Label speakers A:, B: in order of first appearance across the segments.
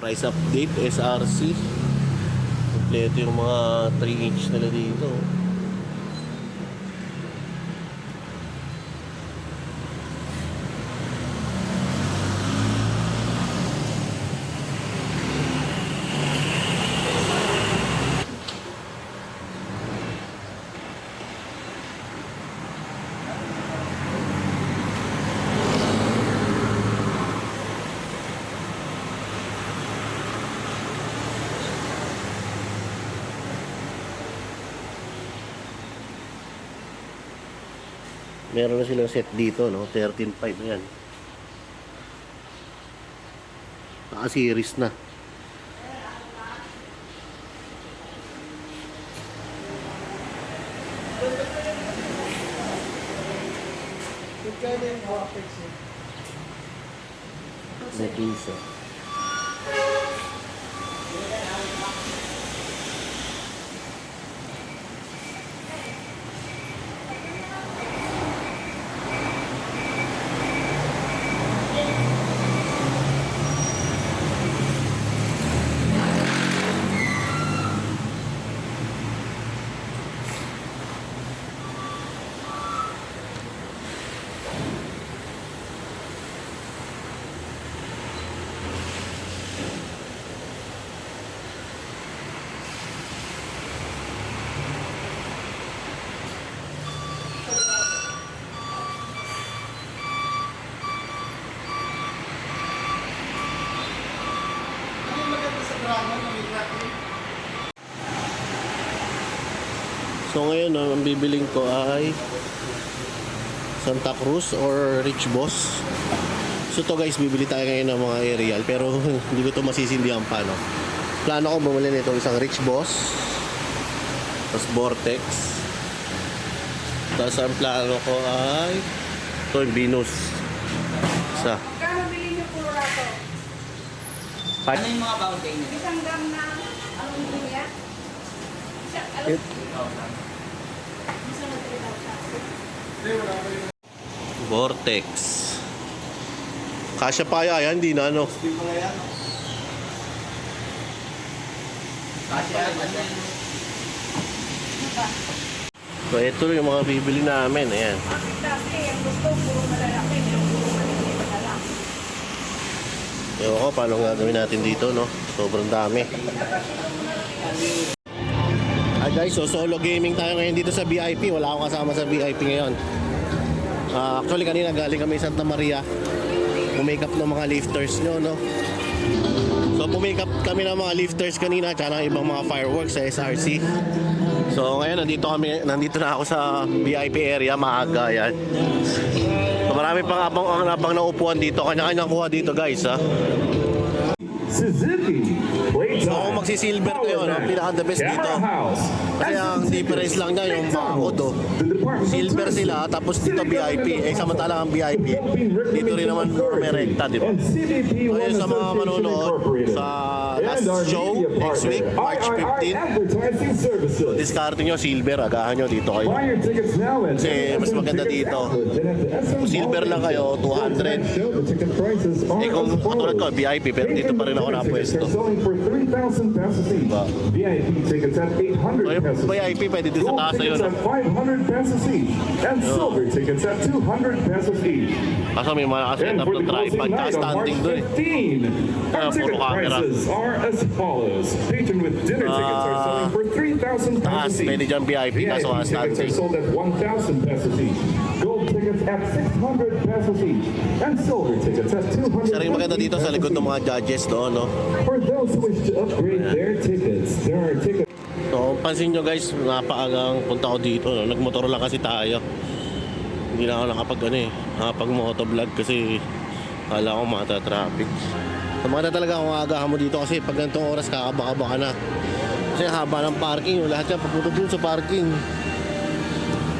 A: Price update, SRC. Kompleto yung mga 3 inch nila dito. Meron na silang set dito, no? 13.5 na yan. Naka-series na.
B: Magkano yung graphics eh?
A: May So ngayon, ang bibiling ko ay Santa Cruz or Rich Boss. So to guys, bibili tayo ngayon ng mga aerial pero hindi ko to masisindihan pa no. Plano ko bumili nito isang Rich Boss. Tapos Vortex. Tapos ang plano ko ay ito yung Venus. Isa.
C: Ano yung mga fountain niya?
D: Isang gam na anong bilhin niya? Isa, ano?
A: It-
D: Isa na 3,000.
A: Vortex. Kasya pa yan, hindi na ano.
C: Ano yan?
A: So ito yung mga bibili namin. Ayan.
D: Bakit kasi ang gusto puro malalaki, yung puro maliliit na lang.
A: Ewan ko paano gagawin natin dito, no? Sobrang dami. Hi guys, so solo gaming tayo ngayon dito sa VIP. Wala akong kasama sa VIP ngayon. Ah, actually, kanina galing kami sa Santa Maria. Pumake up ng mga lifters nyo, no? So, pumake kami ng mga lifters kanina tsaka ng ibang mga fireworks sa SRC. So, ngayon, nandito kami, nandito na ako sa VIP area, maaga yan. So, marami pang abang, ang abang na upuan dito. Kanya-kanya kuha dito, guys, ha?
E: Suzuki.
A: So, ako magsi-silver kayo, no? Pinaka-the best dito. Kasi ang difference lang niya, yung bakod, oh. Silver sila, tapos dito VIP. Eh, samantalang ang VIP, dito rin naman may rekta, di ba? So, yun sa mga manonood show, next week, March 15. Discarte nyo, silver, agahan nyo dito kayo. Kasi mas maganda dito. Kung silver lang kayo, 200. Eh, kung katulad ko, VIP, pero dito pa rin ako napwesto. Diba?
E: VIP tickets at 800
A: So, yung
E: pesos.
A: VIP, pwede din sa taas na yun,
E: tickets
A: no?
E: at 500 pesos each. And silver tickets at 200 pesos each.
A: Kaso may mga nakaset
E: And
A: up
E: for
A: ng
E: the closing
A: tripod,
E: March
A: standing doon eh.
E: 15,
A: Ah, puro camera.
E: As follows. Patron with dinner tickets are selling for 3,000
A: Taas,
E: pesos
A: pwede
E: each.
A: dyan VIP, kaso nga
E: VIP tickets are sold at 1,000 pesos each. Gold tickets at 600 pesos each. And silver tickets at 200
A: Isa rin maganda dito sa likod ng mga judges doon, no?
E: For those who wish to upgrade their tickets, there are tickets.
A: So, pansin nyo guys, napaagang punta ko dito, no? Nagmotor lang kasi tayo. Hindi na ako nakapag, ano eh, nakapag motovlog kasi kala ko mata-traffic. So, maganda talaga kung agahan mo dito kasi pag ganitong oras kakabaka ka na. Kasi haba ng parking, yung lahat yan papunta dun sa parking.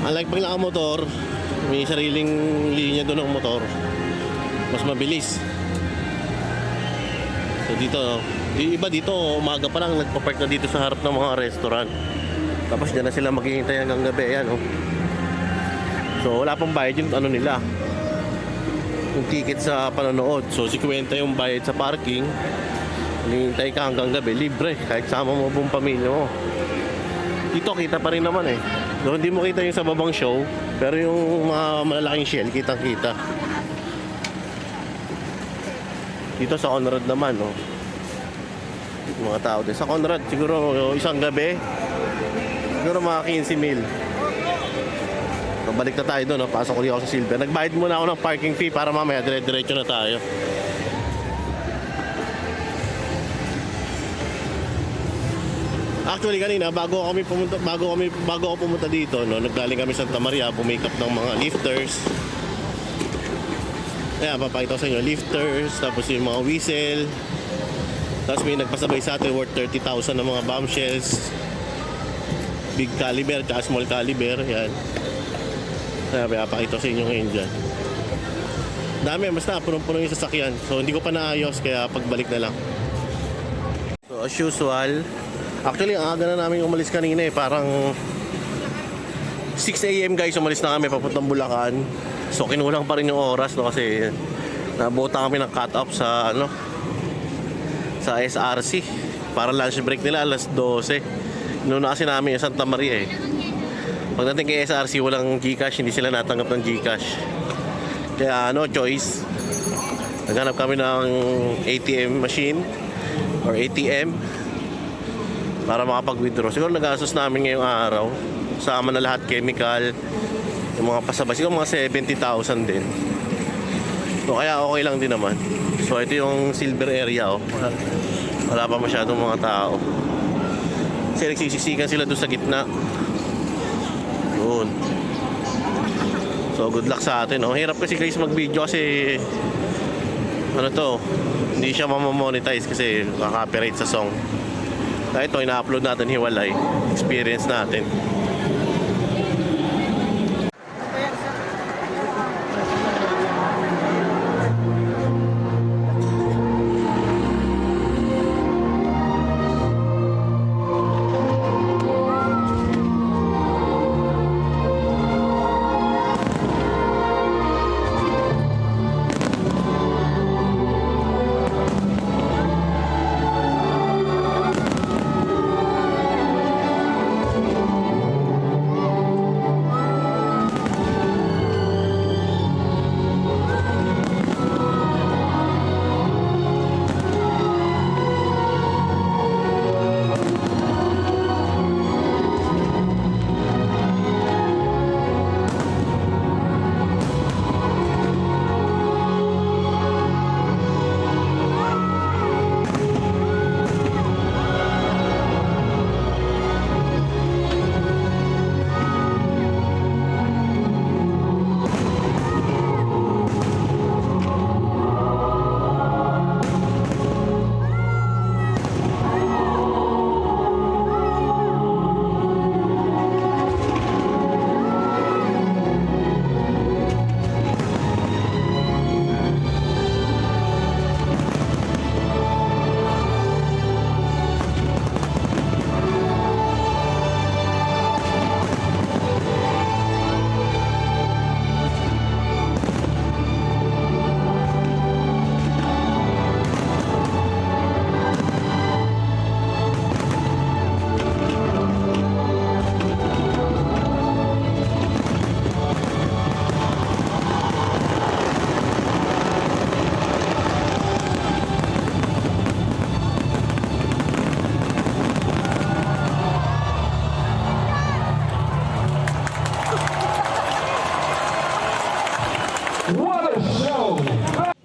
A: Unlike pag nakamotor, may sariling linya doon ng motor. Mas mabilis. So dito, di iba dito, umaga pa lang nagpa-park na dito sa harap ng mga restaurant. Tapos dyan na sila maghihintay hanggang gabi, ayan oh. So wala pang bayad yung ano nila. Yung ticket sa panonood. So 50 yung bayad sa parking. Hinihintay ka hanggang gabi, libre. Kahit sama mo buong pamilya mo. Dito kita pa rin naman eh. Doon hindi mo kita yung sa babang show, pero yung mga malalaking shell, kitang kita. Dito sa Conrad naman, no. Yung mga tao din. Sa Conrad, siguro isang gabi, siguro mga 15 mil. Balik na tayo doon, no? pasok ulit ako sa Silver. Nagbayad muna ako ng parking fee para mamaya dire-diretso na tayo. Actually kanina bago kami pumunta bago kami bago ako pumunta dito no naggaling kami sa Santa Maria pumake up ng mga lifters. Ayan, papakita ko sa inyo lifters tapos yung mga whistle. Tapos may nagpasabay sa atin worth 30,000 ng mga bombshells. Big caliber at small caliber. Yan. Ayan, papakita ko sa inyo ngayon dyan. Dami, basta punong-puno yung sasakyan. So hindi ko pa naayos kaya pagbalik na lang. So as usual, actually ang aga na namin umalis kanina eh, parang 6 a.m. guys umalis na kami papuntang Bulacan. So kinulang pa rin yung oras no kasi nabuta kami ng cut off sa ano sa SRC para lunch break nila alas 12. Noon na kasi namin yung Santa Maria eh. Pagdating kay SRC walang GCash, hindi sila natanggap ng GCash. Kaya no choice. Naghanap kami ng ATM machine or ATM para makapag-withdraw. Siguro nagastos namin ngayong araw. Sama na lahat chemical, yung mga pasabay. Siguro mga 70,000 din. So kaya okay lang din naman. So ito yung silver area oh. Wala, wala pa masyadong mga tao. Kasi nagsisisikan sila doon sa gitna. Yun. So good luck sa atin. Oh. Hirap kasi guys mag-video kasi ano to, hindi siya mamamonetize kasi copyright sa song. Kaya ito, ina-upload natin hiwalay. Experience natin.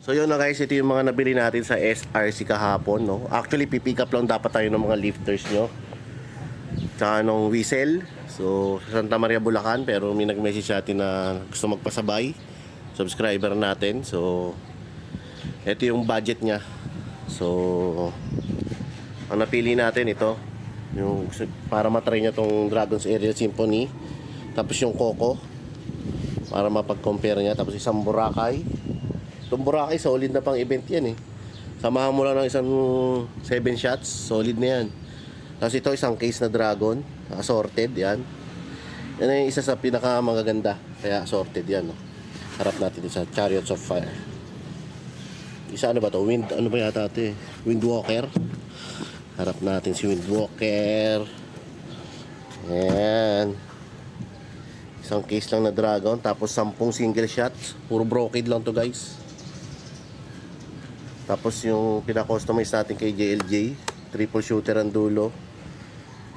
A: So yun na guys, ito yung mga nabili natin sa SRC kahapon, no? Actually, pipick up lang dapat tayo ng mga lifters nyo. Tsaka nung whistle. So, sa Santa Maria, Bulacan. Pero may nag-message sa atin na gusto magpasabay. Subscriber natin. So, ito yung budget niya. So, ang napili natin ito. Yung para matry niya tong Dragon's Aerial Symphony. Tapos yung Coco. Para mapag-compare niya. Tapos isang Boracay. Boracay, solid na pang event yan eh. Samahan mo lang ng isang 7 shots, solid na yan. Tapos ito, isang case na Dragon, assorted, yan. Yan ay isa sa pinaka magaganda, kaya assorted yan. No? Harap natin sa Chariots of Fire. isa ano ba to? Wind, ano ba yata ito eh? Windwalker. Harap natin si Windwalker. Ayan. Isang case lang na dragon, tapos sampung single shots. Puro brocade lang to guys. Tapos yung pina-customize natin kay JLJ, triple shooter ang dulo.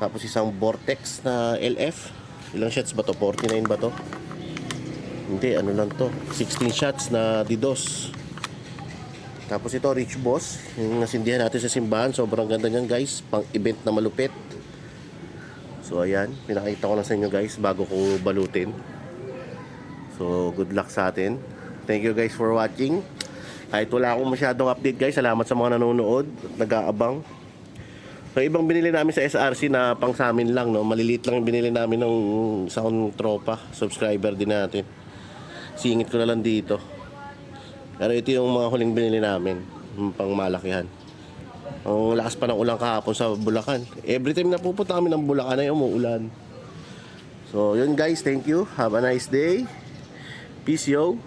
A: Tapos isang Vortex na LF. Ilang shots ba to? 49 ba to? Hindi, ano lang to. 16 shots na DDoS. Tapos ito, Rich Boss. Yung nasindihan natin sa simbahan. Sobrang ganda niyan guys. Pang event na malupit. So ayan, pinakita ko lang sa inyo guys bago ko balutin. So good luck sa atin. Thank you guys for watching. Kahit wala akong masyadong update guys, salamat sa mga nanonood at nag-aabang. So ibang binili namin sa SRC na pang sa amin lang, no? maliliit lang yung binili namin ng sound tropa, subscriber din natin. Singit ko na lang dito. Pero ito yung mga huling binili namin, pang malakihan. Ang lakas pa ng ulan kahapon sa Bulacan. Every time na pupunta kami ng Bulacan ay umuulan. So yun guys, thank you. Have a nice day. Peace yo.